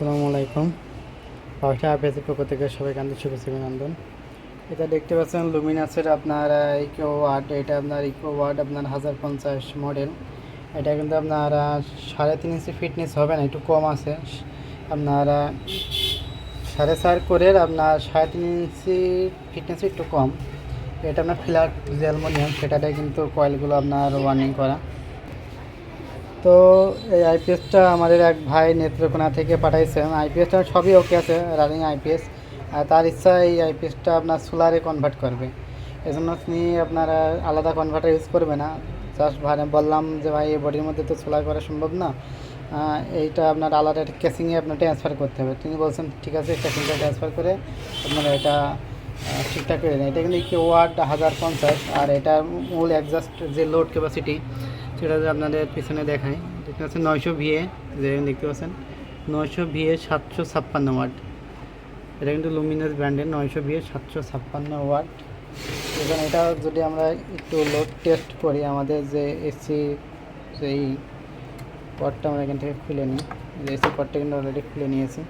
আসসালামু আলাইকুম। পাউশা আপিসের পক্ষ থেকে সবাইকে আন্তরিক শুভেচ্ছা অভিনন্দন। এটা দেখতে পাচ্ছেন লুমিনাসের আপনার ইকো ওয়ার্ড এটা আপনার ইকো ওয়ার্ড আপনার হাজার পঞ্চাশ মডেল এটা কিন্তু আপনার সাড়ে তিন ইঞ্চি ফিটনেস হবে না, একটু কম আছে। আপনার সাড়ে চার করে আপনার সাড়ে তিন ইঞ্চি ফিটনেস একটু কম। এটা আপনার ফ্ল্যাট যে অ্যালমোনিয়াম সেটাতে কিন্তু কয়েলগুলো আপনার ওয়ার্নিং করা। তো এই আইপিএসটা আমাদের এক ভাই নেত্রকোনা থেকে পাঠাইছেন আইপিএসটা সবই ওকে আছে রানিং আইপিএস আর তার ইচ্ছা এই আইপিএসটা আপনার সোলারে কনভার্ট করবে। এই জন্য তিনি আপনারা আলাদা কনভার্টার ইউজ করবে না। জাস্ট ভাই বললাম যে ভাই, এই বডির মধ্যে তো সোলার করা সম্ভব না। এইটা আপনার আলাদা একটা কেসিংয়ে আপনার ট্রান্সফার করতে হবে। তিনি বলছেন, ঠিক আছে কেসিংটা ট্রান্সফার করে আপনারা এটা ঠিকঠাক করে দেন এটা কিন্তু কি ওয়ার্ড হাজার পঞ্চাশ। আর এটা মূল অ্যাডজাস্ট যে লোড ক্যাপাসিটি সেটা আপনাদের পিছনে দেখায় দেখতে পাচ্ছেন নয়শো ভিএ, যে দেখতে পাচ্ছেন, নয়শো ভিএ সাতশো ছাপ্পান্ন ওয়াট। এটা কিন্তু লুমিনাস ব্র্যান্ডের নয়শো ভিএ সাতশো ছাপ্পান্ন ওয়াট। এবং এটা যদি আমরা একটু লোড টেস্ট করি, আমাদের যে এসি সেই পটটা আমরা এখান থেকে খুলে নিই যে এসি পটটা কিন্তু অলরেডি খুলে নিয়েছি।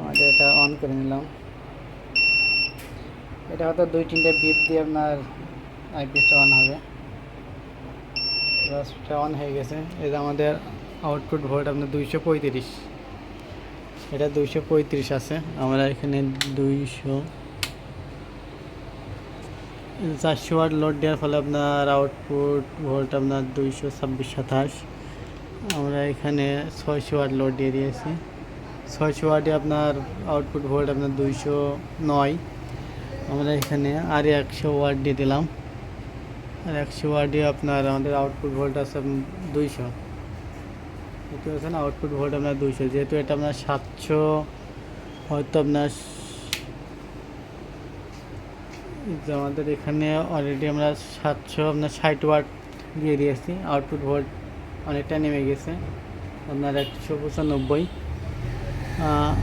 আমাদের এটা অন করে নিলাম। এটা হয়তো দুই তিনটে বিপ দিয়ে আপনার আইপিএসটা অন হবে। বাসটা অন হয়ে গেছে। এটা আমাদের আউটপুট ভোল্ট আপনার দুইশো পঁয়ত্রিশ। এটা দুইশো পঁয়ত্রিশ আছে। আমরা এখানে দুইশো চারশো ওয়াট লোড দেওয়ার ফলে আপনার আউটপুট ভোল্ট আপনার দুইশো ছাব্বিশ সাতাশ। আমরা এখানে ছয়শো ওয়াট লোড দিয়ে দিয়েছি। ছয়শো ওয়াটে আপনার আউটপুট ভোল্ট আপনার দুইশো নয়। আমরা এখানে আর একশো ওয়াট দিয়ে দিলাম। আর একশো ওয়াটে আপনার আমাদের আউটপুট ভোল্ট আছে দুইশো। দেখতে পাচ্ছেন আউটপুট ভোল্ট আপনার দুইশো। যেহেতু এটা আপনার সাতশো, হয়তো আপনার আমাদের এখানে অলরেডি আমরা সাতশো, আপনার ষাট ওয়াট দিয়ে দিয়েছি। আউটপুট ভোল্ট অনেকটা নেমে গেছে, আপনার একশো পঁচানব্বই।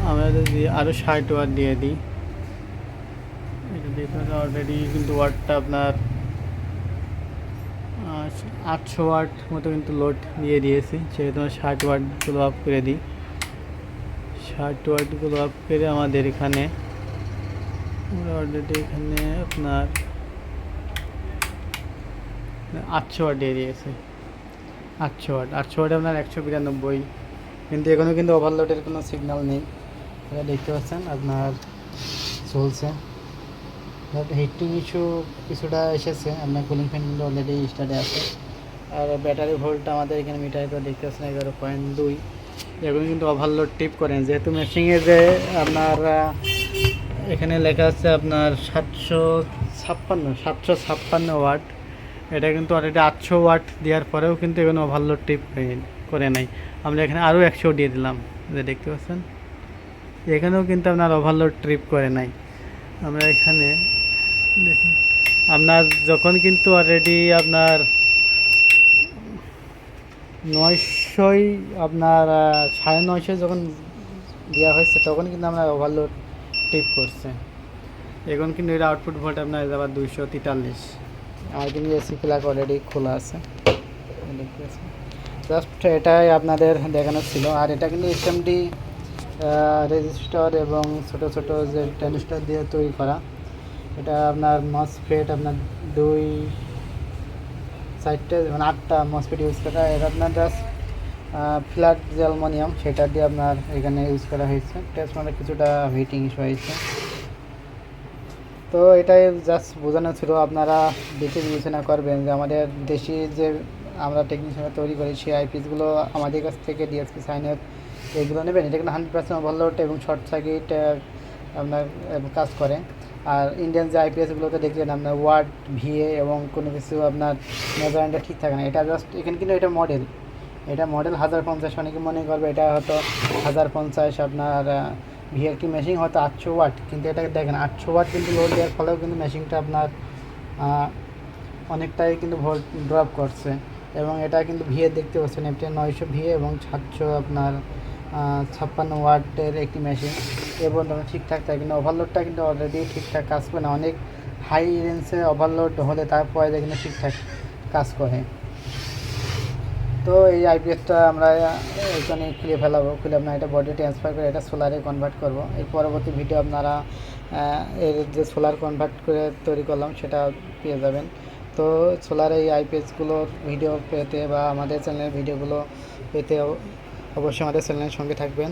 আমরা যদি আরও ষাট ওয়াট দিয়ে দিই, এটা দেখুন অলরেডি কিন্তু ওয়াটটা আপনার আটশো ওয়াট মতো কিন্তু লোড দিয়ে দিয়েছি। সেহেতু ষাট ওয়াটগুলো আপ করে দিই। ষাট ওয়াটগুলো আপ করে আমাদের এখানে অলরেডি এখানে আপনার আটশো ওয়াট দিয়ে দিয়েছে। আটশো ওয়াট আটশো ওয়াটে আপনার একশো বিরানব্বই। কিন্তু এখনও কিন্তু ওভারলোডের কোনো সিগন্যাল নেই। এটা দেখতে পাচ্ছেন আপনার চলছে। হিটিং ইস্যু কিছুটা এসেছে। আপনার কুলিং ফ্যানগুলো অলরেডি স্টার্টে আছে। আর ব্যাটারি ভোল্ট আমাদের এখানে মিটারে তো দেখতে পাচ্ছেন এগারো পয়েন্ট দুই। এগুলো কিন্তু ওভারলোড টিপ করেন। যেহেতু মেশিংয়ে যে আপনার এখানে লেখা আছে আপনার সাতশো ছাপ্পান্ন সাতশো ছাপ্পান্ন ওয়াট এটা কিন্তু অলরেডি আটশো ওয়াট দেওয়ার পরেও কিন্তু এখানে ওভারলোড টিপ করে নাই। আমরা এখানে আরও একশো দিয়ে দিলাম। যে দেখতে পাচ্ছেন? এখানেও কিন্তু আপনার ওভারলোড ট্রিপ করে নাই। আমরা এখানে দেখুন আপনার যখন কিন্তু অলরেডি আপনার নয়শোই, আপনার সাড়ে নয়শো যখন দেওয়া হয়েছে, তখন কিন্তু আমরা ওভারলোড টিপ করছে। এখন কিন্তু এর আউটপুট ভোল্ট আপনার আবার দুইশো তেতাল্লিশ। আর কিন্তু এসি প্লাগ অলরেডি খোলা আছে। জাস্ট এটাই আপনাদের দেখানো ছিল। আর এটা কিন্তু এসএমডি রেজিস্টার এবং ছোট ছোট যে ট্রানজিস্টার দিয়ে তৈরি করা। এটা আপনার মসফেট আপনার দুই চারটে মানে আটটা মসফেট ইউজ করা। এটা আপনার জাস্ট ফ্ল্যাট যে অ্যালমোনিয়াম সেটা দিয়ে আপনার এখানে ইউজ করা হয়েছে। ট্রান্সফর্মারে কিছুটা হিটিং ইস্যু হয়েছে। তো এটাই জাস্ট বোঝানো ছিল, আপনারা দেখে বিবেচনা করবেন যে আমাদের দেশি যে আমরা টেকনিশিয়ানরা তৈরি করি, সেই আইপিসগুলো আমাদের কাছ থেকে ডিএসপি সাইনের এইগুলো নেবেন। এটা কিন্তু হান্ড্রেড পার্সেন্ট ওভারলোড এবং শর্ট সার্কিট আপনার কাজ করে। আর ইন্ডিয়ান যে আইপিএসগুলোতে দেখলেন আপনার ওয়ার্ড ভিএ এবং কোনো কিছু আপনার মেজারমেন্টটা ঠিক থাকে না। এটা জাস্ট এখানে কিন্তু এটা মডেল এটা মডেল হাজার পঞ্চাশ। অনেকে মনে করবে এটা হয়তো হাজার পঞ্চাশ। আপনার ভি একটি মেশিন হয়তো আটশো ওয়াট কিন্তু এটা দেখেন, আটশো ওয়াট কিন্তু লোড দেওয়ার ফলেও কিন্তু মেশিনটা আপনার অনেকটাই কিন্তু ভোল্ট ড্রপ করছে। এবং এটা কিন্তু ভিএ দেখতে পাচ্ছেন এটা নয়শো ভিএ এবং সাতশো আপনার ছাপ্পান্ন ওয়াটের একটি মেশিন এবং ঠিকঠাক থাকে কিন্তু ওভারলোডটা কিন্তু অলরেডি ঠিকঠাক কাজ করে না। অনেক হাই রেঞ্জে ওভারলোড হলে তারপরে কিন্তু ঠিকঠাক কাজ করে। তো এই আইপিএসটা আমরা এখানে খুলে ফেলাবো, খুলে আপনার এটা বডি ট্রান্সফার করে এটা সোলারে কনভার্ট করব। এর পরবর্তী ভিডিও আপনারা এর যে সোলার কনভার্ট করে তৈরি করলাম সেটা পেয়ে যাবেন। তো সোলার এই আইপিএসগুলোর ভিডিও পেতে বা আমাদের চ্যানেলের ভিডিওগুলো পেতে অবশ্যই আমাদের চ্যানেলের সঙ্গে থাকবেন।